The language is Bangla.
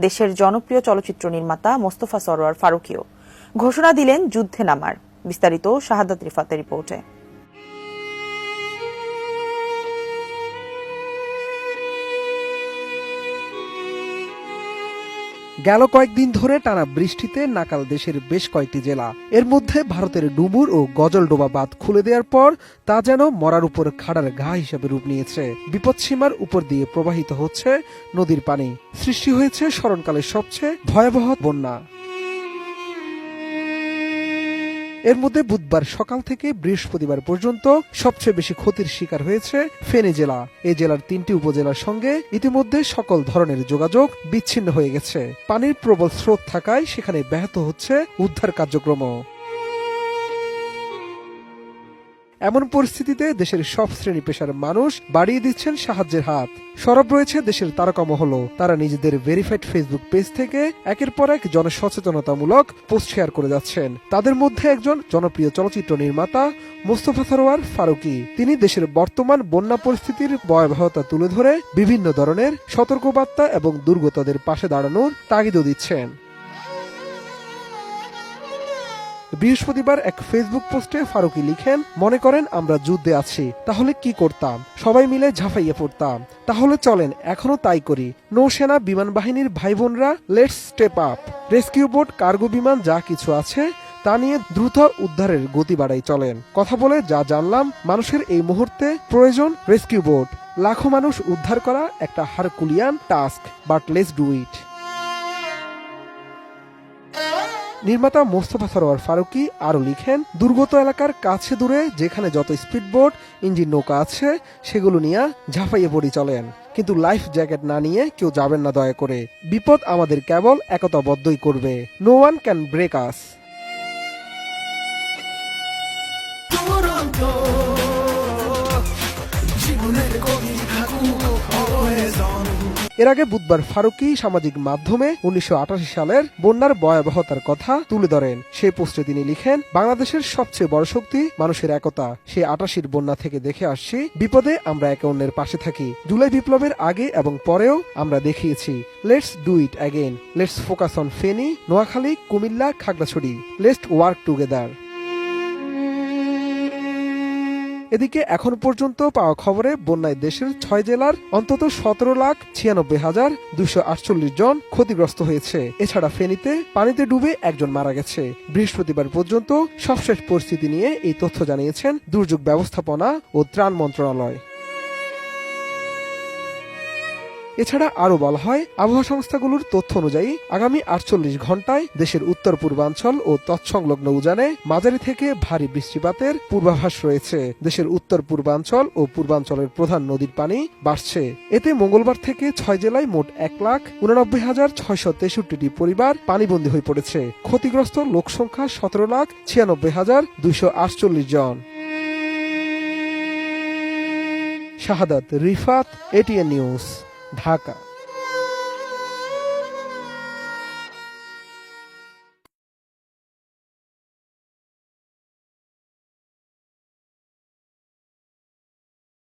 দেশের জনপ্রিয় চলচ্চিত্র নির্মাতা মোস্তফা সরোয়ার ফারুকিও। ঘোষণা দিলেন, যুদ্ধে নামার। বিস্তারিত শাহাদাত রিফাতের রিপোর্টে। গেল কয়েকদিন ধরে টানা বৃষ্টিতে নাকাল দেশের বেশ কয়েকটি জেলা। এর মধ্যে ভারতের ডুমুর ও গজলডোবা বাঁধ খুলে দেওয়ার পর তা যেন মরার উপর খাড়ার ঘা হিসেবে রূপ নিয়েছে। বিপদসীমার উপর দিয়ে প্রবাহিত হচ্ছে নদীর পানি। সৃষ্টি হয়েছে স্মরণকালের সবচেয়ে ভয়াবহ বন্যা। এর মধ্যে বুধবার সকাল থেকে বৃহস্পতিবার পর্যন্ত সবচেয়ে বেশি ক্ষতির শিকার হয়েছে ফেনী জেলা। এ জেলার তিনটি উপজেলার সঙ্গে ইতিমধ্যে সকল ধরনের যোগাযোগ বিচ্ছিন্ন হয়ে গেছে। পানির প্রবল স্রোত থাকায় সেখানে ব্যাহত হচ্ছে উদ্ধার কার্যক্রম এমন পরিস্থিতিতে দেশের সব শ্রেণি পেশার মানুষ বাড়িয়ে দিচ্ছেন সাহায্যের হাত। সরব রয়েছে দেশের তারকা মহল তারা নিজেদের ভেরিফাইড ফেসবুক পেজ থেকে একের পর এক জনসচেতনতামূলক পোস্ট শেয়ার করে যাচ্ছেন। তাদের মধ্যে একজন জনপ্রিয় চলচ্চিত্র নির্মাতা মোস্তফা সরোয়ার ফারুকি। তিনি দেশের বর্তমান বন্যা পরিস্থিতির ভয়াবহতা তুলে ধরে বিভিন্ন ধরনের সতর্কবার্তা এবং দুর্গতদের পাশে দাঁড়ানোর তাগিদও দিচ্ছেন। বৃহস্পতিবার এক ফেসবুক পোস্টে ফারুকি লিখেন, মনে করেন আমরা যুদ্ধে আছি, তাহলে কি করতাম? সবাই মিলে ঝাঁপাইয়ে পড়তাম। তাহলে চলেন, এখনও তাই করি। নৌসেনা বিমান বাহিনীর ভাই বোনরা let's step up rescue boat cargo বিমান, যা কিছু আছে, তা নিয়ে দ্রুত উদ্ধারের গতি বাড়াই চলেন। কথা বলে যা জানলাম, মানুষের এই মুহূর্তে প্রয়োজন রেস্কিউ বোট লাখো মানুষ উদ্ধার করা একটা herculean task but let's do it নির্মাতা মোস্তফা সরোয়ার ফারুকি আরও লিখেন, দুর্গত এলাকার কাছে দূরে যেখানে যত স্পিডবোট, ইঞ্জিন নৌকা আছে, সেগুলো নিয়ে ঝাঁপাইয়ে পড়ি চলেন। কিন্তু লাইফ জ্যাকেট না নিয়ে কেউ যাবেন না দয়া করে। বিপদ আমাদের কেবল একতাবদ্ধই করবে। No one can break us এর আগে বুধবার ফারুকি সামাজিক মাধ্যমে উনিশশো আটাশি সালের বন্যার ভয়াবহতার কথা তুলে ধরেন। সেই পোস্টে তিনি লিখেন, বাংলাদেশের সবচেয়ে বড় শক্তি মানুষের একতা। সে আটাশির বন্যা থেকে দেখে আসছি। বিপদে আমরা একে অন্যের পাশে থাকি। জুলাই বিপ্লবের আগে এবং পরেও আমরা দেখিয়েছি। Let's do it again let's focus on Feni Noakhali, Comilla, Khagrachhari. Let's work together এদিকে এখন পর্যন্ত পাওয়া খবরে বন্যায় দেশের ছয় জেলার অন্তত সতেরো লাখ ছিয়ানব্বই হাজার দুশো আটচল্লিশ জন ক্ষতিগ্রস্ত হয়েছে। এছাড়া ফেনীতে পানিতে ডুবে একজন মারা গেছে। বৃহস্পতিবার পর্যন্ত সবশেষ পরিস্থিতি নিয়ে এই তথ্য জানিয়েছেন দুর্যোগ ব্যবস্থাপনা ও ত্রাণ মন্ত্রণালয়। এছাড়া আরও বলা হয়, আবহাওয়া সংস্থাগুলোর তথ্য অনুযায়ী আগামী আটচল্লিশ ঘন্টায় দেশের উত্তর পূর্বাঞ্চল ও তৎসংলগ্ন উজানে মাঝারি থেকে ভারী বৃষ্টিপাতের পূর্বাভাস রয়েছে। দেশের উত্তর পূর্বাঞ্চল ও পূর্বাঞ্চলের প্রধান নদীর পানি বাড়ছে। এতে মঙ্গলবার থেকে ছয় জেলায় মোট এক লাখ উননব্বই হাজার ছয়শো তেষট্টিটি পরিবার পানিবন্দী হয়ে পড়েছে। ক্ষতিগ্রস্ত লোকসংখ্যা সতেরো লাখ ছিয়ানব্বই হাজার দুইশো আটচল্লিশ জন। Shahadat, Rifat, ATN news. Dhaka.